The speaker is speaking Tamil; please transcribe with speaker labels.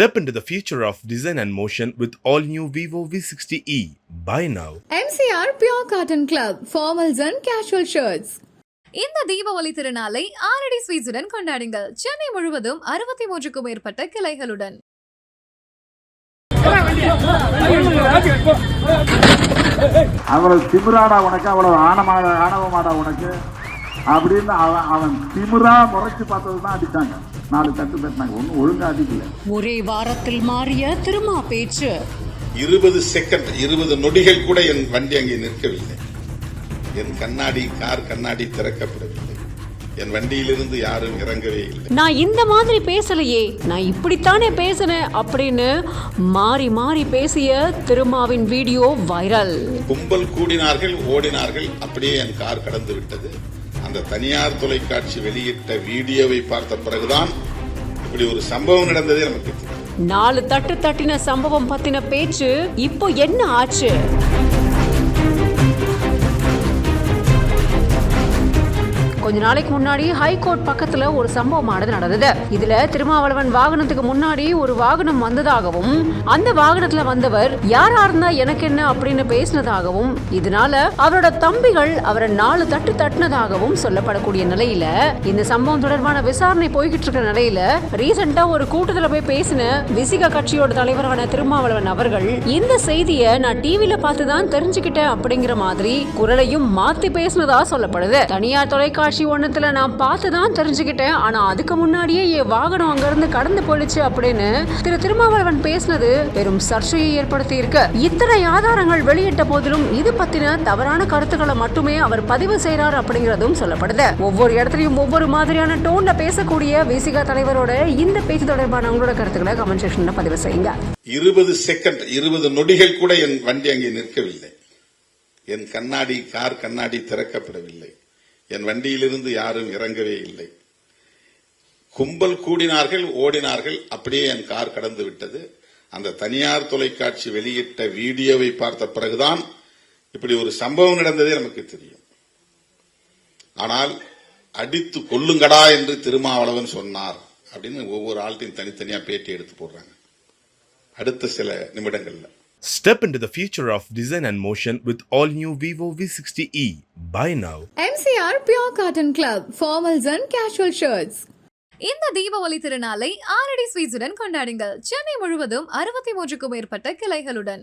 Speaker 1: Step into the future of design and motion with all new Vivo V60e. Buy now.
Speaker 2: MCR Pure Cotton Club, formals and casual shirts.
Speaker 3: இந்த தீபாவளி திருநாளை ஆரடி ஸ்வீட்ஸுடன் கொண்டாடுங்கள் சென்னை முழுவதும் அறுபத்தி மூன்றுக்கும் மேற்பட்ட கிளைகளுடன்
Speaker 4: அவ்வளவு திமிராடா உனக்கு அவ்வளவு ஆணமாட ஆணவமாடா உனக்கு அப்படின்னு அவன் அவன் திமிரா முறைச்சு பார்த்தது தான் அடிச்சாங்க நாலு தட்டு தட்டினாங்க. ஒன்றும் ஒழுங்கா அடிக்கல
Speaker 5: ஒரே வாரத்தில் மாறிய திருமா பேச்சு.
Speaker 6: இருபது செகண்ட் இருபது நொடிகள் கூட என் வண்டி அங்கே நிற்கவில்லை. என் கண்ணாடி கார் கண்ணாடி திறக்கப்படவில்லை. என் வண்டியிலிருந்து யாரும் இறங்கவே இல்லை.
Speaker 5: நான் இந்த மாதிரி பேசலையே. நான் இப்படித்தானே பேசினேன் அப்படின்னு மாறி மாறி பேசிய திருமாவின் வீடியோ வைரல்.
Speaker 6: கும்பல் கூடினார்கள் ஓடினார்கள். அப்படியே என் கார் கடந்து விட்டது. அந்த தனியார் தொலைக்காட்சி வெளியிட்ட வீடியோவை பார்த்த பிறகுதான் இப்படி ஒரு சம்பவம் நடந்ததே நமக்கு
Speaker 5: நாலு தட்டு தட்டின சம்பவம் பத்தின பேச்சு இப்போ என்ன ஆச்சு? கொஞ்ச நாளைக்கு முன்னாடி ஹைகோர்ட் பக்கத்துல ஒரு சம்பவமானது நடந்தது. இதுல திருமாவளவன் வாகனத்துக்கு முன்னாடி ஒரு வாகனம் வந்ததாகவும் அந்த வாகனத்துல வந்தவர் யாரா இருந்தா எனக்கு என்ன அப்படின்னு பேசினதாகவும் இதனால அவரோட தம்பிகள் அவரை நாலு தட்டு தட்டினதாகவும் சொல்லப்படக்கூடிய நிலையில இந்த சம்பவம் தொடர்பான விசாரணை போய்கிட்டு இருக்கிற நிலையில ரீசெண்டா ஒரு கூட்டத்துல போய் பேசின விசிக கட்சியோட தலைவரான திருமாவளவன் அவர்கள் இந்த செய்தியை நான் டிவில பார்த்து தான் தெரிஞ்சுக்கிட்டேன் அப்படிங்கிற மாதிரி குரலையும் மாத்தி பேசினதா சொல்லப்படுது. தனியார் தொலைக்காட்சி ஒண்ணுத்துல நான் பார்த்து தான் தெரிஞ்சுக்கிட்டேன். ஆனால் அதுக்கு முன்னாடியே என் வாகனம் அங்கேருந்து கடந்து போயிடுச்சு அப்படின்னு திரு திருமாவளவன் பேசினது பெரும் சர்ச்சையை ஏற்படுத்தி இருக்கு இத்தனை ஆதாரங்கள் வெளியிட்ட போதிலும் இது பத்தின தவறான கருத்துக்களை மட்டுமே அவர் பதிவு செய்கிறார் அப்படிங்கிறதும் சொல்லப்படுது. ஒவ்வொரு இடத்துலையும் ஒவ்வொரு மாதிரியான டோன்ல பேசக்கூடிய விசிகா தலைவரோட இந்த பேச்சு தொடர்பான உங்களோட கருத்துக்களை கமெண்ட் செக்ஷன்ல பதிவு செய்யுங்க.
Speaker 6: இருபது செகண்ட் இருபது நொடிகள் கூட என் வண்டி அங்கே நிற்கவில்லை. என் கண்ணாடி கார் கண்ணாடி திறக்கப்படவில்லை. என் வண்டியிலிருந்து யாரும் இறங்கவே இல்லை. கும்பல் கூடினார்கள் ஓடினார்கள் அப்படியே என் கார் கடந்து விட்டது. அந்த தனியார் தொலைக்காட்சி வெளியிட்ட வீடியோவை பார்த்த பிறகுதான் இப்படி ஒரு சம்பவம் நடந்ததே நமக்கு தெரியும். ஆனால் அடித்து கொல்லுங்கடா என்று திருமாவளவன் சொன்னார் அப்படின்னு ஒவ்வொரு ஆள்கிட்டையும் தனித்தனியா பேட்டி எடுத்து போடுறாங்க. அடுத்த சில நிமிடங்கள்ல.
Speaker 1: Step into the future of design and motion with all new Vivo V60e. Buy now.
Speaker 2: MCR Pure Cotton Club, formals and casual shirts.
Speaker 3: இந்த தீபாவளி திருநாளை ஆரடி ஸ்வீட்ஸுடன் கொண்டாடுங்கள் சென்னை முழுவதும் அறுபத்தி மூன்றுக்கும் மேற்பட்ட கிளைகளுடன்